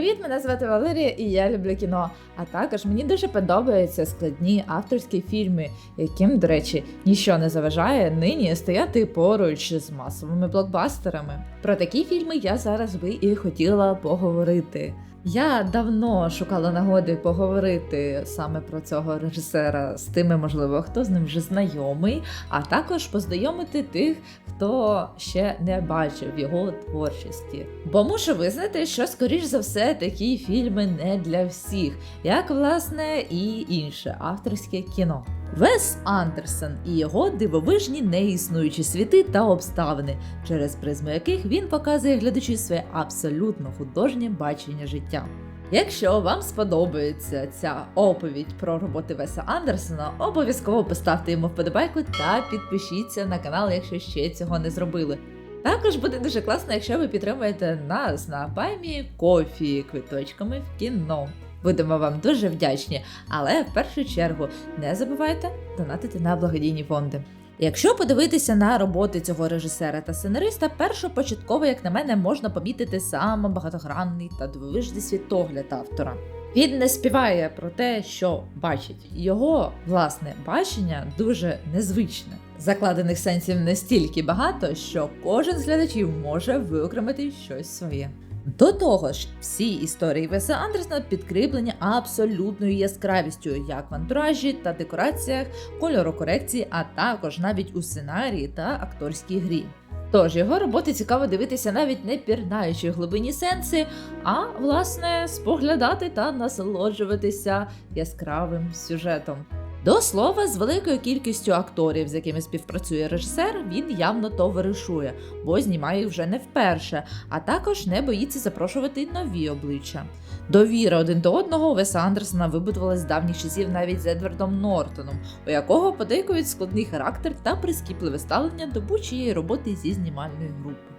Привіт, мене звати Валерія і я люблю кіно. А також мені дуже подобаються складні авторські фільми, яким, до речі, ніщо не заважає нині стояти поруч з масовими блокбастерами. Про такі фільми я зараз би і хотіла поговорити. Я давно шукала нагоди поговорити саме про цього режисера з тими, можливо, хто з ним вже знайомий, а також познайомити тих, хто ще не бачив його творчості. Бо мушу визнати, що скоріш за все такі фільми не для всіх, як власне і інше авторське кіно. Вес Андерсон і його дивовижні неіснуючі світи та обставини, через призму яких він показує глядачі своє абсолютно художнє бачення життя. Якщо вам сподобається ця оповідь про роботи Веса Андерсона, обов'язково поставте йому вподобайку та підпишіться на канал, якщо ще цього не зробили. Також буде дуже класно, якщо ви підтримуєте нас на баймі кофі квиточками в кіно. Будемо вам дуже вдячні, але в першу чергу не забувайте донатити на благодійні фонди. Якщо подивитися на роботи цього режисера та сценариста, першопочатково, як на мене, можна помітити саме багатогранний та дивовижний світогляд автора. Він не співає про те, що бачить. Його власне бачення дуже незвичне. Закладених сенсів настільки багато, що кожен з глядачів може виокремити щось своє. До того ж, всі історії Веса Андерсона підкріплені абсолютною яскравістю, як в антуражі та декораціях, кольорокорекції, а також навіть у сценарії та акторській грі. Тож його роботи цікаво дивитися навіть не пірнаючи в глибині сенси, а власне споглядати та насолоджуватися яскравим сюжетом. До слова, з великою кількістю акторів, з якими співпрацює режисер, він явно товаришує, бо знімає вже не вперше, а також не боїться запрошувати нові обличчя. Довіра один до одного у Веса Андерсона вибудувалась з давніх часів навіть з Едвардом Нортоном, у якого подейкують складний характер та прискіпливе ставлення до будь-чиєї роботи зі знімальної групи.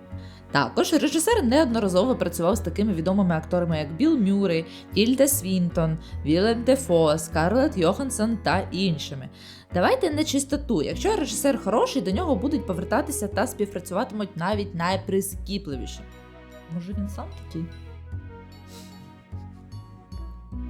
Також режисер неодноразово працював з такими відомими акторами, як Білл Мюррей, Тільда Свінтон, Вілен Дефо, Скарлетт Йоханссон та іншими. Давайте на чистоту. Якщо режисер хороший, до нього будуть повертатися та співпрацюватимуть навіть найприскіпливіші. Може він сам такий?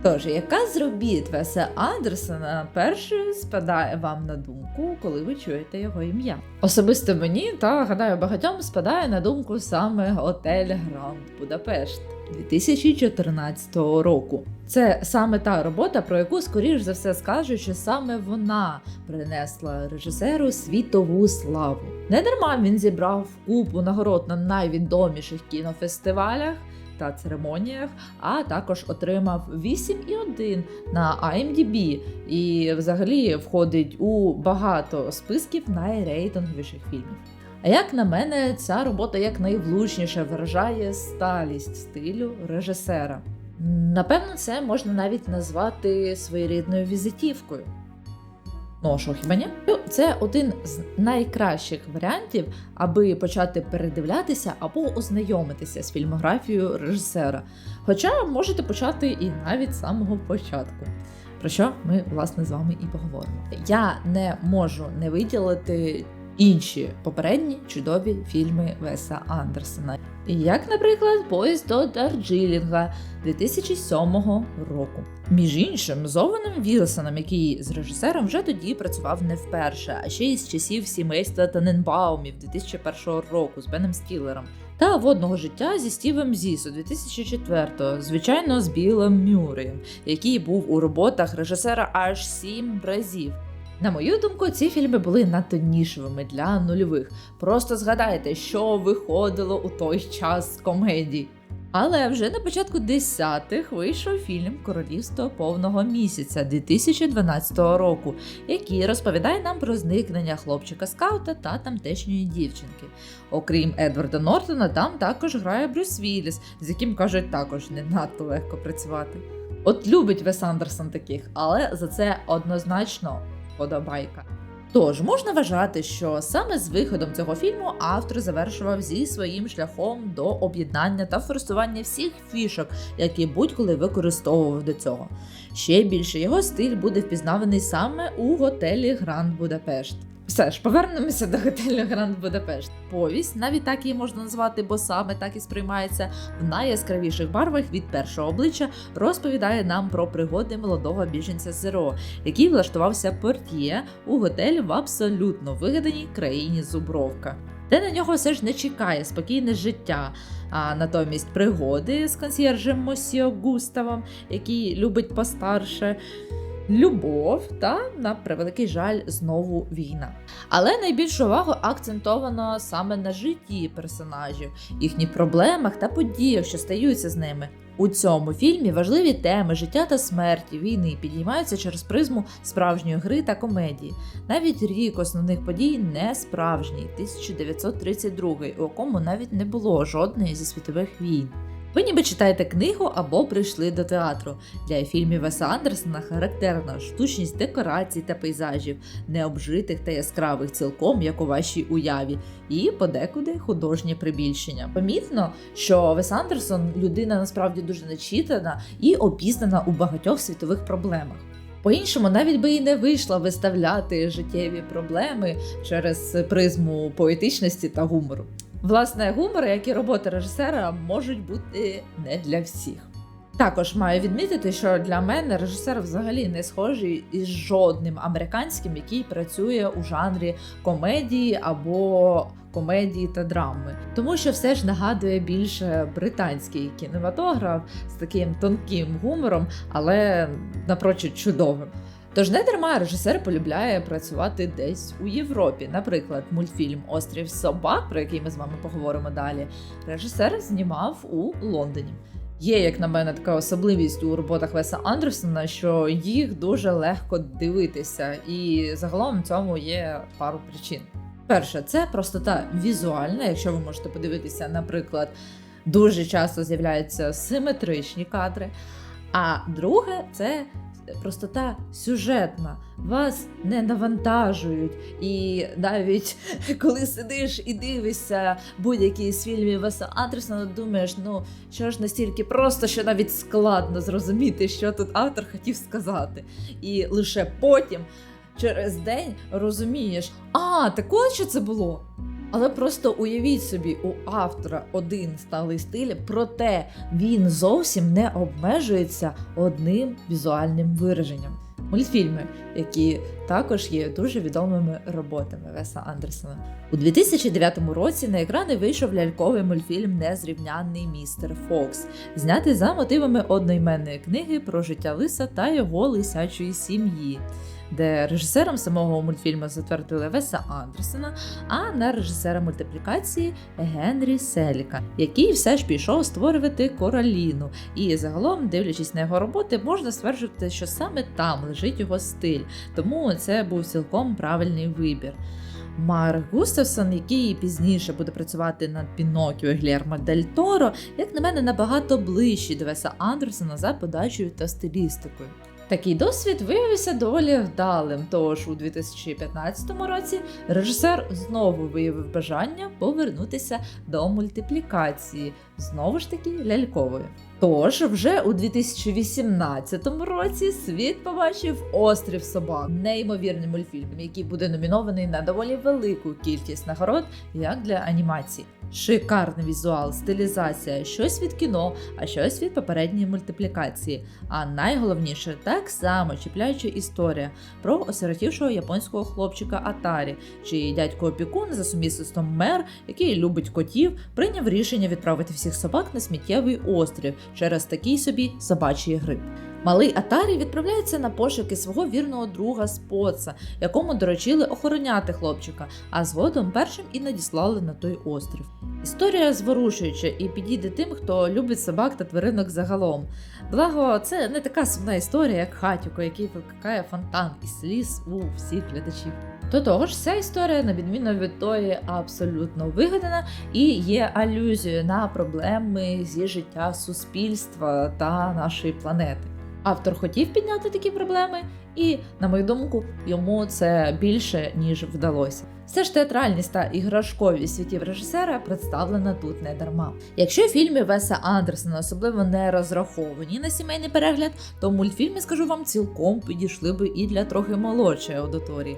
Тож, яка з робіт Веса Андерсона першою спадає вам на думку, коли ви чуєте його ім'я? Особисто мені та гадаю багатьом спадає на думку саме готель Гранд Будапешт 2014 року. Це саме та робота, про яку скоріш за все скажуть, що саме вона принесла режисеру світову славу. Не дарма він зібрав купу нагород на найвідоміших кінофестивалях та церемоніях, а також отримав 8,1 на IMDb і взагалі входить у багато списків найрейтинговіших фільмів. А як на мене, ця робота якнайвлучніше виражає сталість стилю режисера. Напевно, це можна навіть назвати своєрідною візитівкою. Ну, хіба ні? Ну, Це один з найкращих варіантів, аби почати передивлятися або ознайомитися з фільмографією режисера. Хоча можете почати і навіть з самого початку. Про що ми власне з вами і поговоримо. Я не можу не виділити інші попередні чудові фільми Веса Андерсона, як, наприклад, Поїзд до Дарджилінга 2007 року. Між іншим, з Овеном Вілсоном, який з режисером вже тоді працював не вперше, а ще й з часів сімейства Таненбаумів 2001 року з Беном Стілером. Та водного життя зі Стівом Зісу 2004-го, звичайно, з Білом Мюрреєм, який був у роботах режисера аж сім разів. На мою думку, ці фільми були надто нішевими для нульових. Просто згадайте, що виходило у той час з комедій. Але вже на початку десятих вийшов фільм Королівство повного місяця 2012 року, який розповідає нам про зникнення хлопчика скаута та тамтешньої дівчинки. Окрім Едварда Нортона, там також грає Брюс Вілліс, з яким кажуть також не надто легко працювати. От любить Вес Андерсон таких, але за це однозначно подобайка. Тож можна вважати, що саме з виходом цього фільму автор завершував зі своїм шляхом до об'єднання та форсування всіх фішок, які будь-коли використовував до цього. Ще більше його стиль буде впізнаваний саме у готелі Гранд Будапешт. Все ж, повернемося до готелю Гранд Будапешт. Повість, навіть так її можна назвати, бо саме так і сприймається в найяскравіших барвах від першого обличчя, розповідає нам про пригоди молодого біженця з ЗРО, який влаштувався портьє у готелі в абсолютно вигаданій країні Зубровка. Де на нього все ж не чекає спокійне життя, а натомість пригоди з консьєржем Мосіо Густавом, який любить постарше, любов та, на превеликий жаль, знову війна. Але найбільшу увагу акцентовано саме на житті персонажів, їхніх проблемах та подіях, що стаються з ними. У цьому фільмі важливі теми життя та смерті, війни підіймаються через призму справжньої гри та комедії. Навіть рік основних подій не справжній 1932, у якому навіть не було жодної зі світових війн. Ви ніби читаєте книгу або прийшли до театру. Для фільмів Веса Андерсона характерна штучність декорацій та пейзажів, необжитих та яскравих цілком, як у вашій уяві, і подекуди художнє прибільшення. Помітно, що Вес Андерсон людина насправді дуже начитана і обізнана у багатьох світових проблемах. По-іншому, навіть би і не вийшла виставляти життєві проблеми через призму поетичності та гумору. Власне, гумор, як і робота режисера, можуть бути не для всіх. Також маю відмітити, що для мене режисер взагалі не схожий із жодним американським, який працює у жанрі комедії або комедії та драми, тому що все ж нагадує більше британський кінематограф з таким тонким гумором, але напрочуд чудовим. Тож не дарма режисер полюбляє працювати десь у Європі. Наприклад, мультфільм Острів Собак, про який ми з вами поговоримо далі. Режисер знімав у Лондоні. Є, як на мене, така особливість у роботах Веса Андерсона, що їх дуже легко дивитися, і загалом цьому є пару причин. Перше, це простота візуальна. Якщо ви можете подивитися, наприклад, дуже часто з'являються симетричні кадри. А друге, це простота сюжетна. Вас не навантажують. І навіть коли сидиш і дивишся будь-який з фільмів Веса Андерсона, думаєш, ну що ж настільки просто, що навіть складно зрозуміти, що тут автор хотів сказати. І лише потім, через день, розумієш, а, так от що це було. Але просто уявіть собі, у автора один сталий стиль, проте він зовсім не обмежується одним візуальним вираженням. Мультфільми, які також є дуже відомими роботами Веса Андерсона. У 2009 році на екрани вийшов ляльковий мультфільм Незрівнянний містер Фокс, знятий за мотивами одноіменної книги про життя лиса та його лисячої сім'ї де режисером самого мультфільму затвердили Веса Андерсона, а на режисера мультиплікації Генрі Селіка, який все ж пішов створювати Кораліну. І загалом, дивлячись на його роботи, можна стверджувати, що саме там лежить його стиль, тому це був цілком правильний вибір. Марк Густавсон, який пізніше буде працювати над Пінокіо і Глермо Дель Торо, як на мене, набагато ближчий до Веса Андерсона за подачею та стилістикою. Такий досвід виявився доволі вдалим. Тож у 2015 році режисер знову виявив бажання повернутися до мультиплікації, знову ж таки лялькової. Тож вже у 2018 році світ побачив Острів собак, неймовірний мультфільм, який буде номінований на доволі велику кількість нагород, як для анімації. Шикарний візуал, стилізація, щось від кіно, а щось від попередньої мультиплікації. А найголовніше, так само чіпляюча історія про осиротівшого японського хлопчика Атарі, чий дядько опікун за сумісництвом мер, який любить котів, прийняв рішення відправити всіх собак на сміттєвий острів через такий собі собачий гриб. Малий Атарі відправляється на пошуки свого вірного друга Споца, якому доручили охороняти хлопчика, а згодом першим і надіслали на той острів. Історія зворушуюча і підійде тим, хто любить собак та тваринок загалом. Благо, це не така сумна історія, як хатюко, який викликає фонтан і сліз у всіх глядачів. До того ж, ця історія, на відміну від тої, абсолютно вигадана і є алюзією на проблеми зі життя суспільства та нашої планети. Автор хотів підняти такі проблеми, і, на мою думку, йому це більше ніж вдалося. Все ж театральність та іграшковість світів режисера представлена тут не дарма. Якщо фільми Веса Андерсона особливо не розраховані на сімейний перегляд, то мультфільми, скажу вам, цілком підійшли би і для трохи молодшої аудиторії.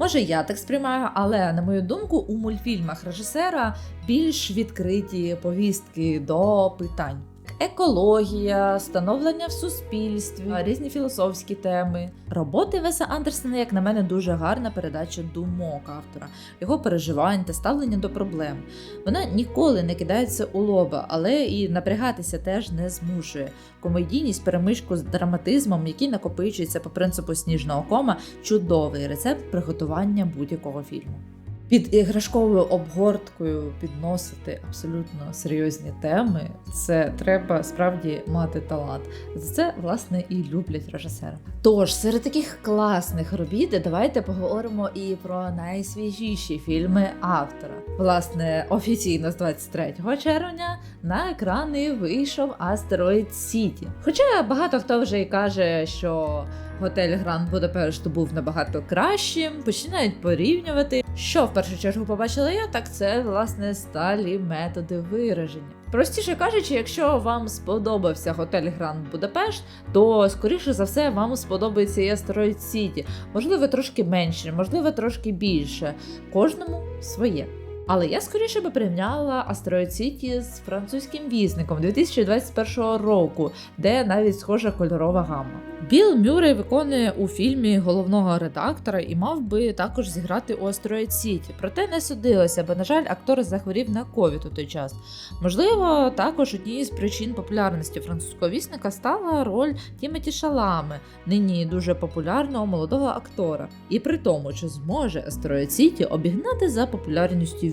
Може, я так сприймаю, але на мою думку, у мультфільмах режисера більш відкриті повістки до питань. Екологія, становлення в суспільстві, різні філософські теми. Роботи Веса Андерсена, як на мене, дуже гарна передача думок автора, його переживань та ставлення до проблем. Вона ніколи не кидається у лоба, але і напрягатися теж не змушує. Комедійність перемишку з драматизмом, який накопичується по принципу сніжного кома, чудовий рецепт приготування будь-якого фільму. Під іграшковою обгорткою підносити абсолютно серйозні теми. Це треба справді мати талант. За це власне і люблять режисера. Тож серед таких класних робіт давайте поговоримо і про найсвіжіші фільми автора. Власне, офіційно з 23 червня на екрани вийшов Астероїд Сіті. Хоча багато хто вже і каже, що готель Гранд Будапешт був набагато кращим, починають порівнювати. Що в першу чергу побачила я, так це власне сталі методи вираження. Простіше кажучи, якщо вам сподобався готель Гранд Будапешт, то скоріше за все вам сподобається і Астероїд Сіті. Можливо, трошки менше, можливо, трошки більше. Кожному своє. Але я скоріше би порівняла Астероїд Сіті з французьким вісником 2021 року, де навіть схожа кольорова гамма. Біл Мюррей виконує у фільмі головного редактора і мав би також зіграти у Астероїд Сіті. Проте не судилося, бо, на жаль, актор захворів на ковід у той час. Можливо, також однією з причин популярності французького вісника стала роль Тімоті Шалами, нині дуже популярного молодого актора. І при тому, чи зможе Астероїд Сіті обігнати за популярністю.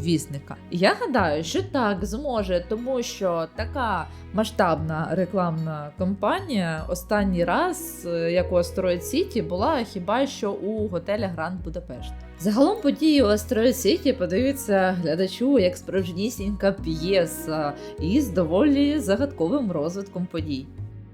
Я гадаю, що так зможе, тому що така масштабна рекламна кампанія останній раз, е, як у Астероїд Сіті, була хіба що у готелі Гранд Будапешт. Загалом події у Астероїд Сіті подаються глядачу як справжнісінька п'єса із доволі загадковим розвитком подій.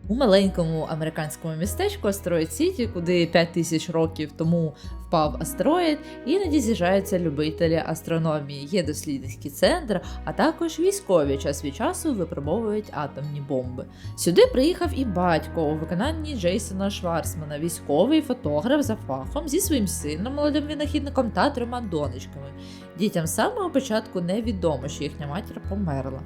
У маленькому американському містечку Астероїд Сіті, куди 5 тисяч років тому впав астероїд, іноді з'їжджаються любителі астрономії, є дослідницький центр, а також військові час від часу випробовують атомні бомби. Сюди приїхав і батько у виконанні Джейсона Шварцмана, військовий фотограф за фахом зі своїм сином, молодим винахідником та трьома донечками. Дітям з самого початку невідомо, що їхня матір померла.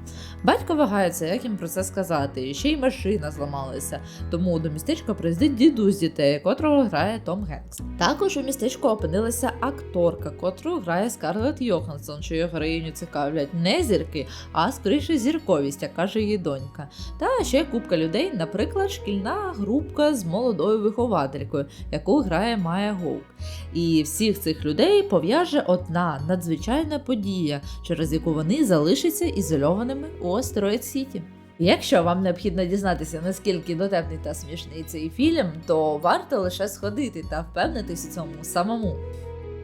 Батько вагається, як їм про це сказати, і ще й машина зламалася. Тому до містечка приїздить дідусь дітей, котрого грає Том Генкс. Також у містечку опинилася акторка, котру грає Скарлетт Йоханссон, що її героїню цікавлять не зірки, а скоріше зірковість, як каже її донька. Та ще купка людей, наприклад, шкільна групка з молодою вихователькою, яку грає Майя Гоук. І всіх цих людей пов'яже одна надзвичайна подія, через яку вони залишаться ізольованими у Астероїд Сіті. Якщо вам необхідно дізнатися, наскільки дотепний та смішний цей фільм, то варто лише сходити та впевнитись у цьому самому.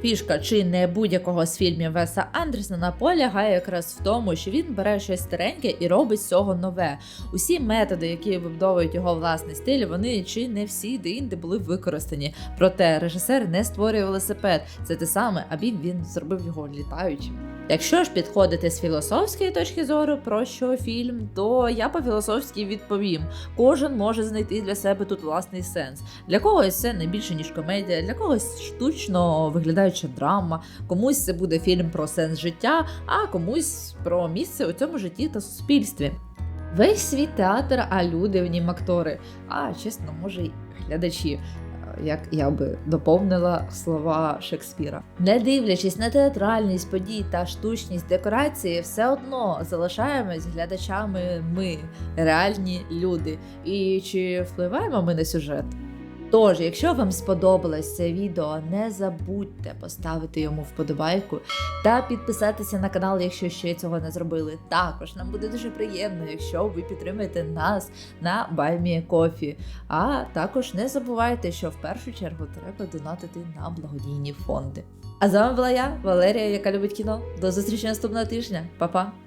Фішка чи не будь-якого з фільмів Веса Андерсона полягає якраз в тому, що він бере щось стареньке і робить з цього нове. Усі методи, які вибудовують його власний стиль, вони чи не всі де-інде були використані. Проте режисер не створює велосипед. Це те саме, а він він зробив його літаючим. Якщо ж підходити з філософської точки зору про що фільм, то я по філософськи відповім: кожен може знайти для себе тут власний сенс. Для когось це не більше ніж комедія, для когось штучно виглядаюча драма, комусь це буде фільм про сенс життя, а комусь про місце у цьому житті та суспільстві. Весь світ театр, а люди в нім актори. А чесно, може, й глядачі. Як я би доповнила слова Шекспіра, не дивлячись на театральність подій та штучність декорації, все одно залишаємось глядачами ми, реальні люди. І чи впливаємо ми на сюжет? Тож, якщо вам сподобалось це відео, не забудьте поставити йому вподобайку та підписатися на канал, якщо ще цього не зробили. Також нам буде дуже приємно, якщо ви підтримаєте нас на Баймі Кофі. А також не забувайте, що в першу чергу треба донатити на благодійні фонди. А з вами була я, Валерія, яка любить кіно. До зустрічі наступного тижня. Па-па!